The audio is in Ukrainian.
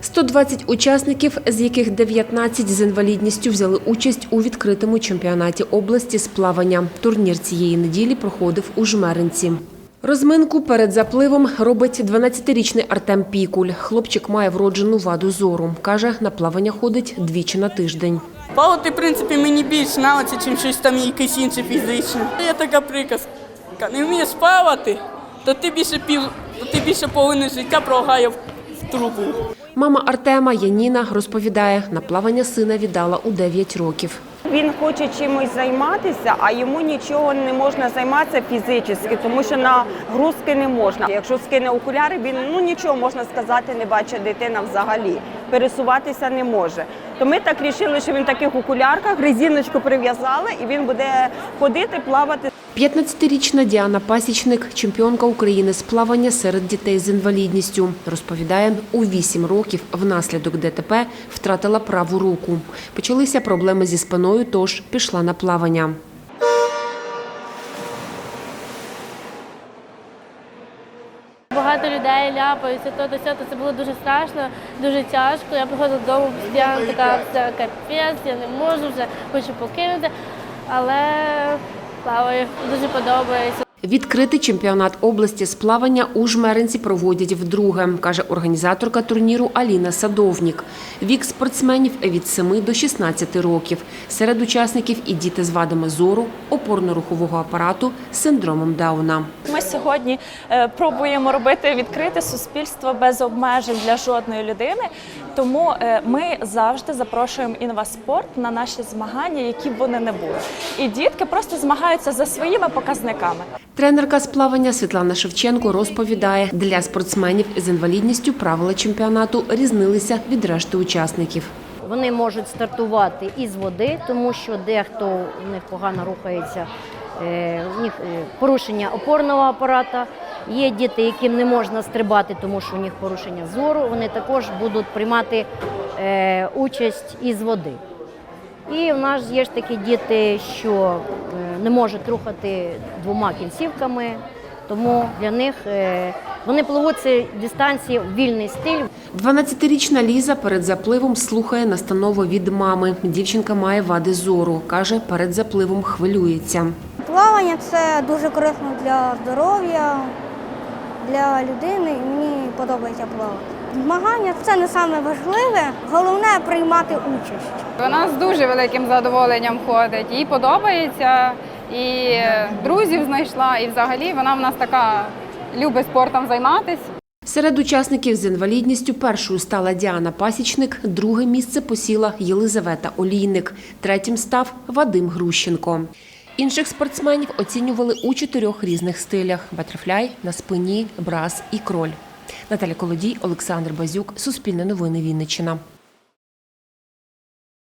120 учасників, з яких 19 з інвалідністю взяли участь у відкритому чемпіонаті області з плавання. Турнір цієї неділі проходив у Жмеринці. Розминку перед запливом робить 12-річний Артем Пікуль. Хлопчик має вроджену ваду зору. Каже, на плавання ходить двічі на тиждень. Плавати, в принципі, мені більш нравиться, ніж щось там якесь інше фізичне. Є така приказка. Не вмієш плавати, то ти більше пів, ти більше половини життя прогає в трубу. Мама Артема Яніна розповідає, на плавання сина віддала у 9 років. Він хоче чимось займатися, а йому нічого не можна займатися фізично, тому що нагрузки не можна. Якщо скине окуляри, він ну нічого можна сказати, не бачить дитина взагалі. Пересуватися не може. То ми так вирішили, що він в таких окулярках резиночку прив'язали, і він буде ходити, плавати. 15-річна Діана Пасічник, чемпіонка України з плавання серед дітей з інвалідністю. Розповідає, у 8 років внаслідок ДТП втратила праву руку. Почалися проблеми зі спиною, тож пішла на плавання. Багато людей ляпаються, то до сьогодні це було дуже страшно, дуже тяжко. Я приходила додому постійно така це капець, я не можу вже, хочу покинути, але плаваю, дуже подобається. Відкритий чемпіонат області з плавання у Жмеринці проводять вдруге, каже організаторка турніру Аліна Садовнік. Вік спортсменів від 7 до 16 років. Серед учасників і діти з вадами зору, опорно-рухового апарату, синдромом Дауна. Ми сьогодні е, пробуємо робити відкрите суспільство без обмежень для жодної людини. Тому е, ми завжди запрошуємо інваспорт на наші змагання, які б вони не були. І дітки просто змагаються за своїми показниками. Тренерка з плавання Світлана Шевченко розповідає, для спортсменів з інвалідністю правила чемпіонату різнилися від решти учасників. Вони можуть стартувати із води, тому що дехто у них погано рухається, е, у них е, порушення опорного апарата. Є діти, яким не можна стрибати, тому що у них порушення зору. Вони також будуть приймати е, участь із води. І в нас є ж такі діти, що не можуть рухати двома кінцівками, тому для них е, вони пливуть ці дистанції в вільний стиль. 12-річна Ліза перед запливом слухає настанови від мами. Дівчинка має вади зору. Каже, перед запливом хвилюється. Плавання це дуже корисно для здоров'я, для людини, і мені подобається плавати. Змагання це не саме важливе, головне приймати участь. Вона з дуже великим задоволенням ходить. Їй подобається, і друзів знайшла, і взагалі вона в нас така любить спортом займатися. Серед учасників з інвалідністю першою стала Діана Пасічник, друге місце посіла Єлизавета Олійник, третім став Вадим Грущенко. Інших спортсменів оцінювали у чотирьох різних стилях: батерфляй, на спині, брас і кроль. Наталя Колодій, Олександр Базюк, Суспільне новини Вінниччина.